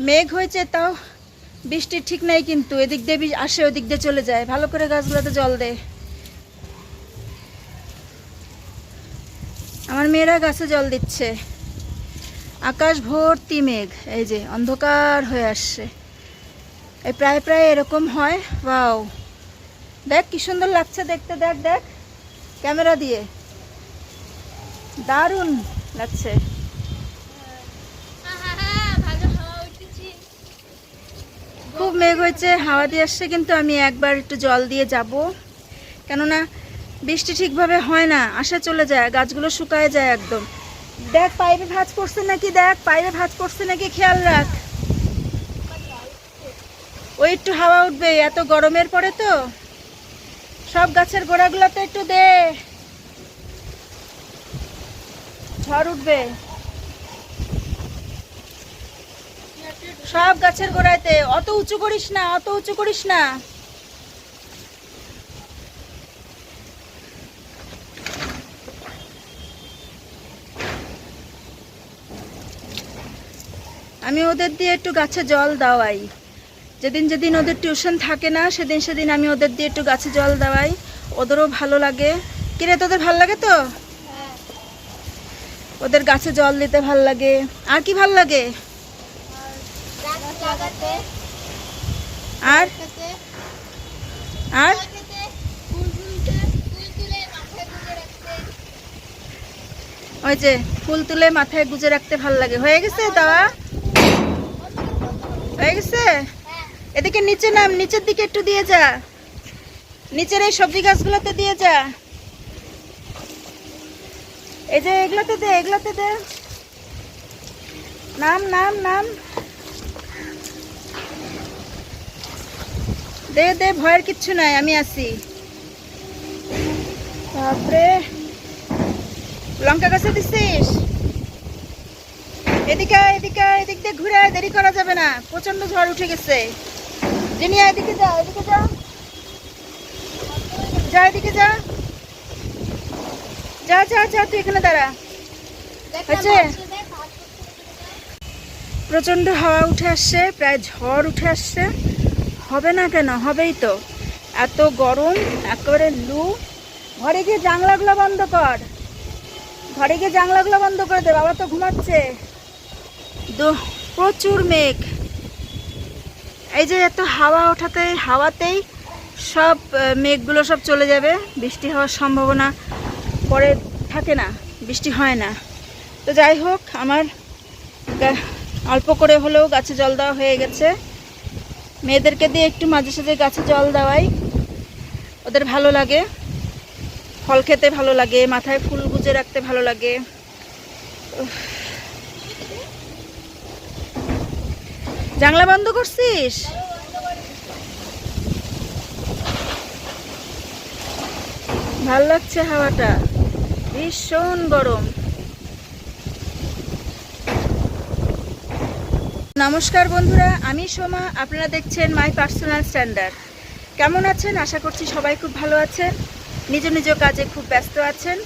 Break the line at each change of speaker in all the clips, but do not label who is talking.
মেঘ হয়েছে, তাও বৃষ্টির ঠিক নাই কিন্তু। এদিক দিয়ে আসে, ওদিক দিয়ে চলে যায়। ভালো করে গাছগুলোতে জল দে। আমার মেয়েরা গাছে জল দিচ্ছে। আকাশ ভর্তি মেঘ। এই যে, অন্ধকার হয়ে আসছে। এই প্রায় প্রায় এরকম হয়। বাও দেখ, কি সুন্দর লাগছে দেখতে। দেখ দেখ। ক্যামেরা দিয়ে। দারুণ লাগছে
ভালো হাওয়া উঠেছে
খুব মেঘ হয়েছে, হাওয়া দিয়ে আসছে, কিন্তু আমি একবার একটু জল দিয়ে যাব। কেননা বৃষ্টি ঠিকভাবে হয় না, আসা চলে যায়, গাছগুলো শুকায় যায় একদম। দেখ, পাইপে ভাঁজ পড়ছে নাকি দেখ, পাইপে ভাঁজ পড়ছে নাকি খেয়াল রাখ। ওই একটু হাওয়া উঠবে, এত গরমের পরে তো। সব গাছের গোড়াগুলোতে একটু দে। ঝড় উঠবে। সব গাছের গোড়াইতে অত উঁচু করিস না অত উঁচু করিস না। আমি ওদের দিয়ে একটু গাছে জল দেওয়াই। যেদিন যেদিন ওদের টিউশন থাকে না সেদিন সেদিন আমি ওদের দিয়ে একটু গাছে জল দেওয়াই। ওদেরও ভালো লাগে। কিরে তোদের ভালো লাগে তো?
হ্যাঁ।
ওদের গাছে জল দিতে ভালো লাগে। আর কি ভালো লাগে? আর? আর? ওই যে ফুল তুলে মাথায় গুজে রাখতে ভালো লাগে। হয়ে গেছে দাওয়া? হয়ে গেছে?
হ্যাঁ।
এদিকে নিচে নাম নিচের দিকে একটু দিয়ে যা। নিচের এই সবজি গাছগুলোতে দিয়ে যা। এই যে এগুলোতে দে এগুলোতে দে। নাম নাম নাম। দে দে, ভয়ের কিচ্ছু নাই, আমি আছি। তারপরে লঙ্কা গাছে দিছিস? এদিকে এদিকে এদিক দিয়ে ঘুরে দেরি করা যাবে না। প্রচণ্ড ঝড় উঠে গেছে। জিনিয়া, এদিকে যা এদিকে যা। যা, এদিকে যা। যা যা যা, তুই এখানে দাঁড়া।
ভাত
প্রচণ্ড হাওয়া উঠে আসছে, প্রায় ঝড় উঠে আসছে। হবে না কেন? হবেই তো। এত গরম, একেবারে লু। ঘরে গিয়ে জানলাগুলো বন্ধ কর। ঘরে গিয়ে জানলাগুলো বন্ধ করে দে, বাবা তো ঘুমাচ্ছে। প্রচুর মেঘ। এই যে এত হাওয়া ওঠাতে হাওয়াতেই সব মেঘগুলো সব চলে যাবে। বৃষ্টি হওয়ার সম্ভাবনা পরে থাকে না, বৃষ্টি হয় না। তো যাই হোক, আমার অল্প করে হলেও গাছে জল দেওয়া হয়ে গেছে। মেয়েদেরকে দিয়ে একটু মাঝে সাঝে গাছে জল দেওয়াই। ওদের ভালো লাগে। ফল খেতে ভালো লাগে, মাথায় ফুল গুজে রাখতে ভালো লাগে। জানলা বন্ধ করছিস? ভালো লাগছে হাওয়াটা। ভীষণ গরম। নমস্কার বন্ধুরা, আমি সোমা, আপনারা দেখছেন মাই পার্সোনাল স্ট্যান্ডার্ড কেমন আছেন? আশা করছি সবাই খুব ভালো আছেন। নিজ নিজ কাজে খুব ব্যস্ত আছেন।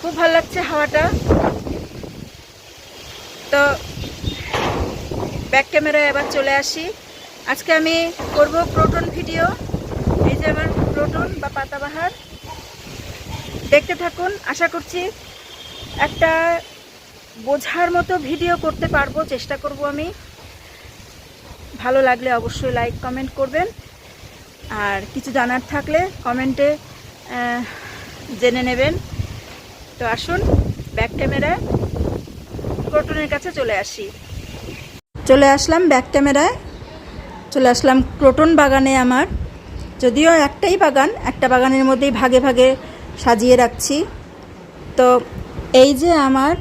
খুব ভালো লাগছে হাওয়াটা। তো ব্যাক ক্যামেরায় এবার চলে আসি। আজকে আমি করব প্রোটন ভিডিও। এই যে আমার প্রোটন বা পাতাবাহার। দেখতে থাকুন, আশা করছি একটা বোঝার মতো ভিডিও করতে পারব, চেষ্টা করব আমি। ভালো লাগলে অবশ্যই লাইক কমেন্ট করবেন। আর কিছু জানার থাকলে কমেন্টে জেনে নেবেন। তো আসুন ব্যাক ক্যামেরায় ক্রোটনের কাছে চলে আসি। চলে আসলাম ব্যাক ক্যামেরায় চলে আসলাম ক্রোটন বাগানে আমার। যদিও একটাই বাগান, একটা বাগানের মধ্যেই ভাগে ভাগে সাজিয়ে রাখছি। তো এই যে আমার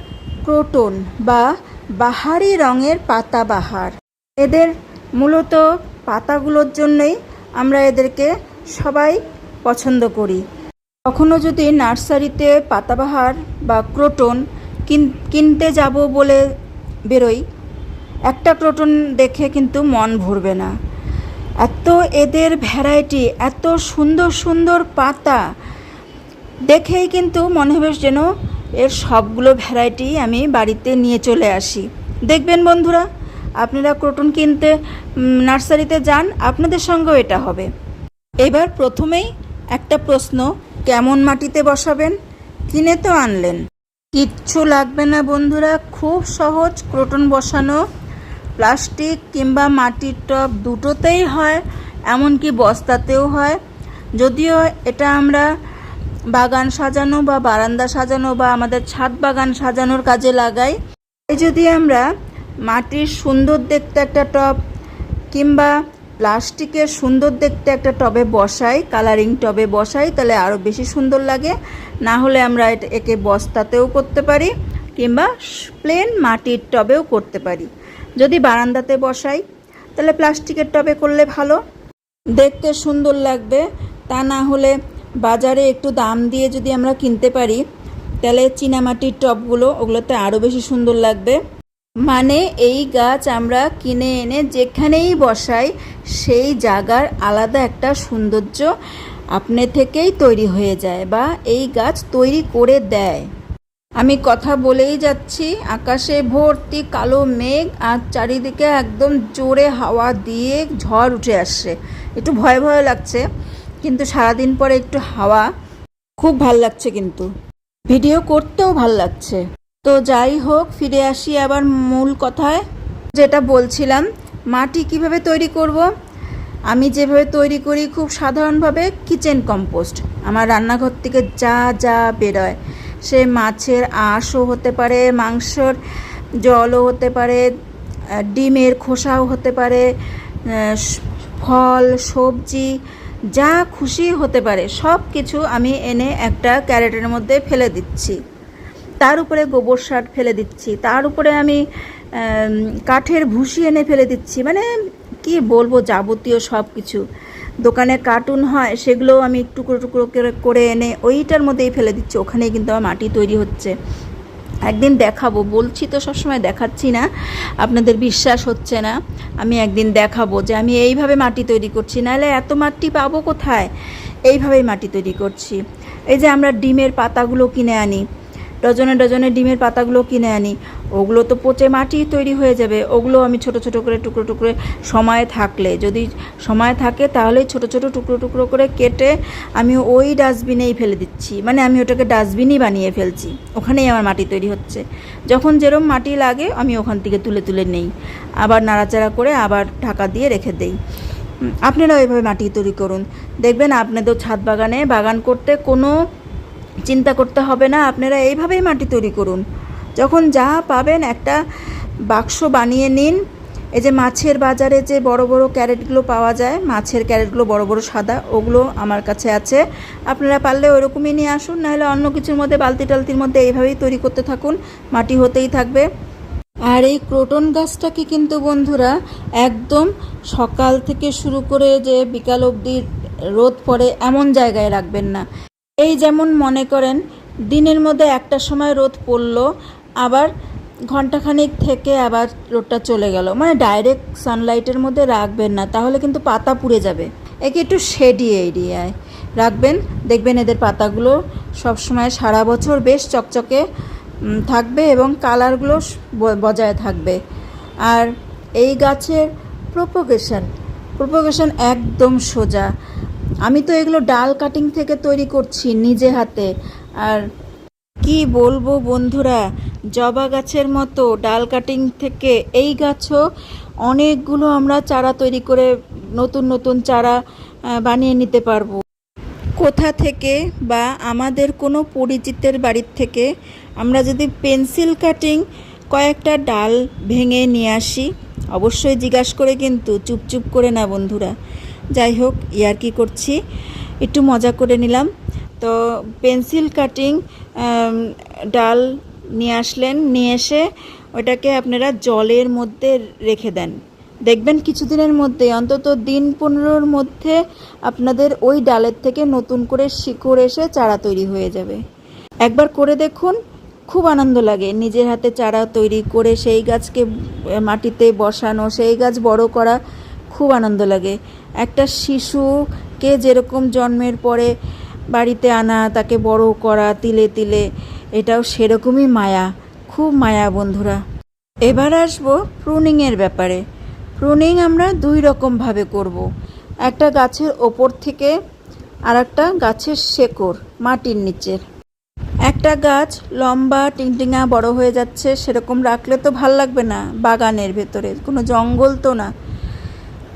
ক্রোটন বা বাহারি রঙের পাতাবাহার এদের মূলত পাতাগুলোর জন্যই আমরা এদেরকে সবাই পছন্দ করি। কখনো যদি নার্সারিতে পাতাবাহার বা ক্রোটন কিন- কিনতে যাব বলে বেরোই, একটা ক্রোটন দেখে কিন্তু মন ভরবে না। এত এদের ভ্যারাইটি, এত সুন্দর সুন্দর পাতা, দেখেই কিন্তু মনে হবে যেন এর সবগুলো ভ্যারাইটি আমি বাড়িতে নিয়ে চলে আসি। দেখবেন বন্ধুরা, আপনারা ক্রোটন কিনতে নার্সারিতে যান, আপনাদের সঙ্গেও এটা হবে। এবার প্রথমেই একটা প্রশ্ন, কেমন মাটিতে বসাবেন? কিনে তো আনলেন। কিচ্ছু লাগবে না বন্ধুরা, খুব সহজ ক্রোটন বসানো। প্লাস্টিক কিংবা মাটির টব দুটোতেই হয়, এমনকি বস্তাতেও হয়। যদিও এটা আমরা বাগান সাজানো বা বারান্দা সাজানো বা আমাদের ছাদ বাগান সাজানোর কাজে লাগাই। এই যদি আমরা মাটির সুন্দর দেখতে একটা টব কিংবা প্লাস্টিকের সুন্দর দেখতে একটা টবে বসাই কালারিং টবে বসাই, তাহলে আরও বেশি সুন্দর লাগে। না হলে আমরা একে বস্তাতেও করতে পারি কিংবা প্লেন মাটির টবেও করতে পারি। যদি বারান্দাতে বসাই, তাহলে প্লাস্টিকের টবে করলে ভালো। দেখতে সুন্দর লাগবে। তা না হলে বাজারে একটু দাম দিয়ে যদি আমরা কিনতে পারি, তাহলে চীনামাটির টবগুলো ওগুলোতে আরও বেশি সুন্দর লাগবে। মানে এই গাছ আমরা কিনে এনে যেখানেই বসাই, সেই জায়গার আলাদা একটা সৌন্দর্য আপনি থেকেই তৈরি হয়ে যায় বা এই গাছ তৈরি করে দেয়। আমি কথা বলেই যাচ্ছি, আকাশে ভর্তি কালো মেঘ আর চারিদিকে একদম জোরে হাওয়া দিয়ে ঝড় উঠে আসছে। একটু ভয় ভয় লাগছে। কিন্তু সারাদিন পরে একটু হাওয়া, খুব ভালো লাগছে কিন্তু। ভিডিও করতেও ভালো লাগছে। তো যাই হোক, ফিরে আসি আবার মূল কথায়। যেটা বলছিলাম, মাটি কীভাবে তৈরি করব? আমি যেভাবে তৈরি করি খুব সাধারণভাবে কিচেন কম্পোস্ট। আমার রান্নাঘর থেকে যা যা বেরোয়, সে মাছের আঁশও হতে পারে, মাংসর জলও হতে পারে ডিমের খোসাও হতে পারে ফল, সবজি যা খুশি হতে পারে, সব কিছু আমি এনে একটা ক্যারেটের মধ্যে ফেলে দিচ্ছি। তার উপরে গোবর সার ফেলে দিচ্ছি। তার উপরে আমি কাঠের ভুসি এনে ফেলে দিচ্ছি। মানে কি বলব, যাবতীয় সব কিছু। দোকানে কার্টুন হয় সেগুলোও আমি টুকরো টুকরো করে করে এনে ওইটার মধ্যেই ফেলে দিচ্ছি। ওখানেই কিন্তু আমার মাটি তৈরি হচ্ছে। একদিন দেখাবো, বলছি তো সবসময় দেখাচ্ছি না, আপনাদের বিশ্বাস হচ্ছে না, আমি একদিন দেখাবো যে আমি এইভাবে মাটি তৈরি করছি, নাহলে এত মাটি পাবো কোথায়? এইভাবেই মাটি তৈরি করছি। এই যে আমরা ডিমের পাতাগুলো কিনে আনি, ডজনে ডজনে ডিমের পাতাগুলো কিনে আনি ওগুলো তো পচে মাটি তৈরি হয়ে যাবে। ওগুলো আমি ছোট ছোট করে, টুকরো টুকরো সময় থাকলে, যদি সময় থাকে তাহলেই ছোট ছোট, টুকরো টুকরো করে কেটে আমি ওই ডাস্টবিনেই ফেলে দিচ্ছি। মানে আমি ওটাকে ডাস্টবিনই বানিয়ে ফেলছি। ওখানেই আমার মাটি তৈরি হচ্ছে। যখন যেরম মাটি লাগে আমি ওখান থেকে তুলে তুলে নেই। আবার নাড়াচাড়া করে আবার ঢাকা দিয়ে রেখে দেই। আপনারাও এভাবে মাটি তৈরি করুন। দেখবেন আপনাদের ছাদ বাগানে বাগান করতে কোনো চিন্তা করতে হবে না। আপনারা এইভাবেই মাটি তৈরি করুন। যখন যা পাবেন একটা বাক্স বানিয়ে নিন। এই যে মাছের বাজারে যে বড় বড় ক্যারেটগুলো পাওয়া যায়, মাছের ক্যারেটগুলো বড় বড় সাদা, ওগুলো আমার কাছে আছে। আপনারা পারলে ওরকমই নিয়ে আসুন, নাহলে অন্য কিছুর মধ্যে, বালতি টালতির মধ্যে এইভাবেই তৈরি করতে থাকুন, মাটি হতেই থাকবে। আর এই ক্রোটন গাছটাকে কিন্তু বন্ধুরা, একদম সকাল থেকে শুরু করে যে বিকাল অবধি রোদ পড়ে, এমন জায়গায় রাখবেন না। এই যেমন মনে করেন, দিনের মধ্যে একটা সময় রোদ পড়ল আবার ঘন্টাখানেক থেকে আবার রোদটা চলে গেল। মানে ডাইরেক্ট সানলাইটের মধ্যে রাখবেন না, তাহলে কিন্তু পাতা পুড়ে যাবে। একে একটু শেডি এরিয়ায় রাখবেন। দেখবেন এদের পাতাগুলো সবসময় সারা বছর বেশ চকচকে থাকবে এবং কালারগুলো বজায় থাকবে। আর এই গাছের প্রোপোগেশন প্রোপোগেশন একদম সোজা। আমি তো এগুলো ডাল কাটিং থেকে তৈরি করছি নিজে হাতে। আর কি বলব বন্ধুরা? জবা গাছের মতো ডাল কাটিং থেকে এই গাছও অনেকগুলো আমরা চারা তৈরি করে নতুন নতুন চারা বানিয়ে নিতে পারব। কোথা থেকে বা আমাদের কোনো পরিচিতের বাড়ির থেকে আমরা যদি পেন্সিল কাটিং কয়েকটা ডাল ভেঙে নিয়ে আসি, অবশ্যই জিজ্ঞাসা করে কিন্তু চুপচুপ করে না বন্ধুরা। যাই হোক, ইয়ার কি করছি? একটু মজা করে নিলাম। তো পেন্সিল কাটিং ডাল নিয়ে আসলেন, নিয়ে এসে ওটাকে আপনারা জলের মধ্যে রেখে দেন। দেখবেন কিছুদিনের মধ্যে, অন্তত দিন পনেরোর মধ্যে আপনাদের ওই ডালের থেকে নতুন করে শিকড় এসে চারা তৈরি হয়ে যাবে। একবার করে দেখুন, খুব আনন্দ লাগে। নিজের হাতে চারা তৈরি করে সেই গাছকে মাটিতে বসানো, সেই গাছ বড় করা খুব আনন্দ লাগে। একটা শিশুকে যেরকম জন্মের পরে বাড়িতে আনা, তাকে বড় করা, তিলে তিলে, এটাও সেরকমই মায়া, খুব মায়া বন্ধুরা। এবার আসব প্রুনিংয়ের ব্যাপারে। প্রুনিং আমরা দুই রকমভাবে করব। একটা গাছের ওপর থেকে আর একটা গাছের শেকড়, মাটির নিচের। একটা গাছ লম্বা টিংটিঙা বড় হয়ে যাচ্ছে, সেরকম রাখলে তো ভালো লাগবে না, বাগানের ভেতরে। কোনো জঙ্গল তো না।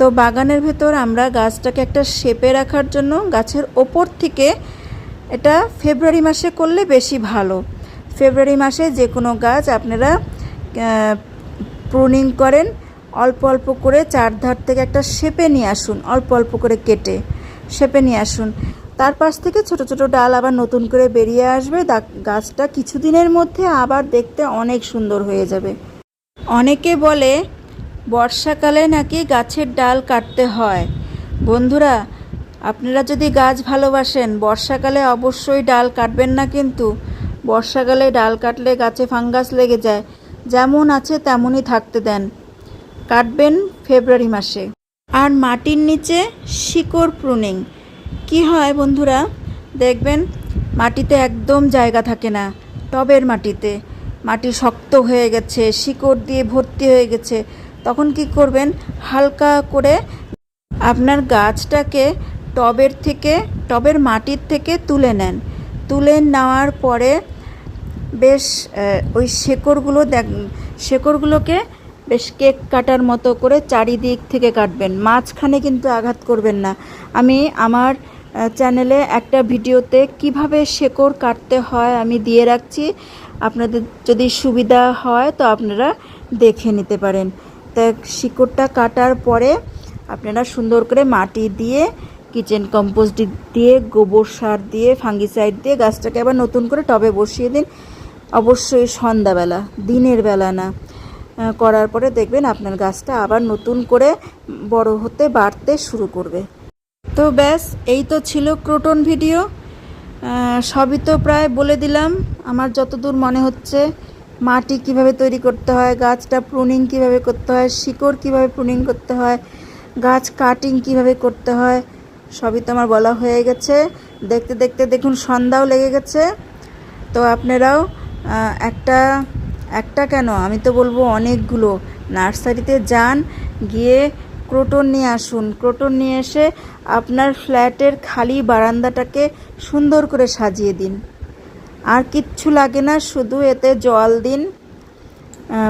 তো বাগানের ভেতর আমরা গাছটাকে একটা শেপে রাখার জন্য গাছের ওপর থেকে এটা ফেব্রুয়ারি মাসে করলে বেশি ভালো। ফেব্রুয়ারি মাসে যে কোনো গাছ আপনারা প্রুনিং করেন, অল্প অল্প করে চারধার থেকে একটা শেপে নিয়ে আসুন, অল্প অল্প করে কেটে শেপে নিয়ে আসুন। তার পাশ থেকে ছোট ছোট ডাল আবার নতুন করে বেরিয়ে আসবে গাছটা কিছুদিনের মধ্যে আবার দেখতে অনেক সুন্দর হয়ে যাবে। অনেকে বলে বর্ষাকালে নাকি গাছের ডাল কাটতে হয়। বন্ধুরা, আপনারা যদি গাছ ভালোবাসেন, বর্ষাকালে অবশ্যই ডাল কাটবেন না কিন্তু। বর্ষাকালে ডাল কাটলে গাছে ফাঙ্গাস লেগে যায়। যেমন আছে তেমনই থাকতে দেন। কাটবেন ফেব্রুয়ারি মাসে। আর মাটির নিচে শিকড় প্রুনিং। কি হয় বন্ধুরা, দেখবেন মাটিতে একদম জায়গা থাকে না, টবের মাটিতে। মাটি শক্ত হয়ে গেছে, শিকড় দিয়ে ভর্তি হয়ে গেছে। তখন কি করবেন? হালকা করে আপনার গাছটাকে টবের থেকে, টবের মাটির থেকে তুলে নেন। তুলে নেওয়ার পরে বেশ ওই শেকড়গুলো দেখ, শেকড়গুলোকে বেশ কেক কাটার মতো করে চারিদিক থেকে কাটবেন। মাঝখানে কিন্তু আঘাত করবেন না। আমি আমার চ্যানেলে একটা ভিডিওতে কীভাবে শেকড় কাটতে হয় আমি দিয়ে রাখছি। আপনাদের যদি সুবিধা হয় তো আপনারা দেখে নিতে পারেন। তা শিকড়টা কাটার পরে আপনারা সুন্দর করে মাটি দিয়ে কিচেন কম্পোস্ট দিয়ে গোবর সার দিয়ে ফাঙ্গিসাইড দিয়ে গাছটাকে আবার নতুন করে টবে বসিয়ে দিন। অবশ্যই সন্ধ্যাবেলা, দিনের বেলা না। করার পরে দেখবেন আপনার গাছটা আবার নতুন করে বড় হতে, বাড়তে শুরু করবে। তো ব্যাস, এই তো ছিল ক্রোটন ভিডিও। সবই তো প্রায় বলে দিলাম। আমার যতদূর মনে হচ্ছে মাটি কীভাবে তৈরি করতে হয়, গাছটা প্রুনিং কীভাবে করতে হয়, শিকড় কীভাবে প্রুনিং করতে হয়, গাছ কাটিং কীভাবে করতে হয়, সবই তো আমার বলা হয়ে গেছে। দেখতে দেখতে দেখুন সন্ধ্যাও লেগে গেছে। তো আপনারাও একটা একটা কেন? আমি তো বলব অনেকগুলো। নার্সারিতে যান, গিয়ে ক্রোটন নিয়ে আসুন। ক্রোটন নিয়ে এসে আপনার ফ্ল্যাটের খালি বারান্দাটাকে সুন্দর করে সাজিয়ে দিন। আর কিচ্ছু লাগে না, শুধু এতে জল দিন।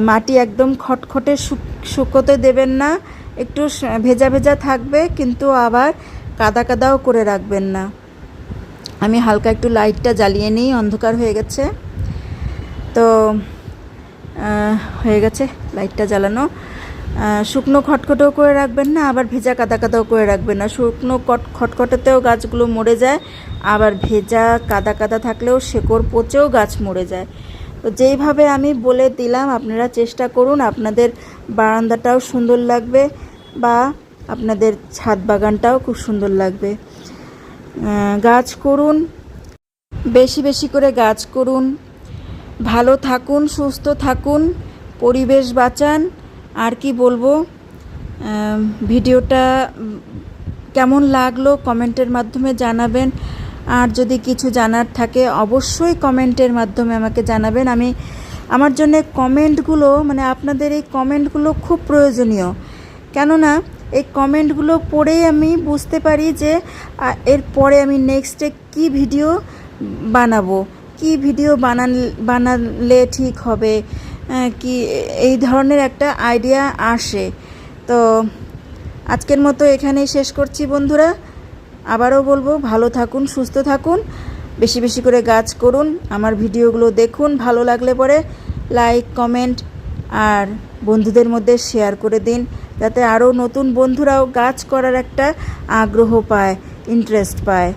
মাটি একদম খটখটে শুক- শুকোতে দেবেন না। একটু ভেজা ভেজা থাকবে, কিন্তু আবার কাদা কাদাও করে রাখবেন না। আমি হালকা একটু লাইটটা জ্বালিয়ে নিই, অন্ধকার হয়ে গেছে। তো হয়ে গেছে, লাইটটা জ্বালানো। শুকনো খটখটেও করে রাখবেন না, আবার ভেজা কাদা কাদাও করে রাখবেন না। শুকনো কট খটখটেতেও গাছগুলো মরে যায়, আবার ভেজা কাদা কাদা থাকলেও শেকড় পচেও গাছ মরে যায়। তো যেইভাবে আমি বলে দিলাম, আপনারা চেষ্টা করুন, আপনাদের বারান্দাটাও সুন্দর লাগবে বা আপনাদের ছাদ বাগানটাও খুব সুন্দর লাগবে। গাছ করুন, বেশি বেশি করে গাছ করুন, ভালো থাকুন, সুস্থ থাকুন, পরিবেশ বাঁচান আর কি বলব ভিডিওটা কেমন লাগল কমেন্টের মাধ্যমে জানাবেন। আর যদি কিছু জানার থাকে, অবশ্যই কমেন্টের মাধ্যমে আমাকে জানাবেন। আমি, আমার জন্য কমেন্টগুলো মানে আপনাদের এই কমেন্টগুলো খুব প্রয়োজনীয়। কেননা, এই কমেন্টগুলো পড়েই আমি বুঝতে পারি যে এরপরে আমি নেক্সটে কি ভিডিও বানাবো। কি ভিডিও বানান, বানালে ঠিক হবে? কি এই ধরনের একটা আইডিয়া আসে। তো আজকের মতো এখানেই শেষ করছি বন্ধুরা। আবারও বলব, ভালো থাকুন, সুস্থ থাকুন, বেশি বেশি করে গাছ করুন, আমার ভিডিওগুলো দেখুন, ভালো লাগলে পরে লাইক কমেন্ট আর বন্ধুদের মধ্যে শেয়ার করে দিন, যাতে আরও নতুন বন্ধুরাও গাছ করার একটা আগ্রহ পায় ইন্টারেস্ট পায়।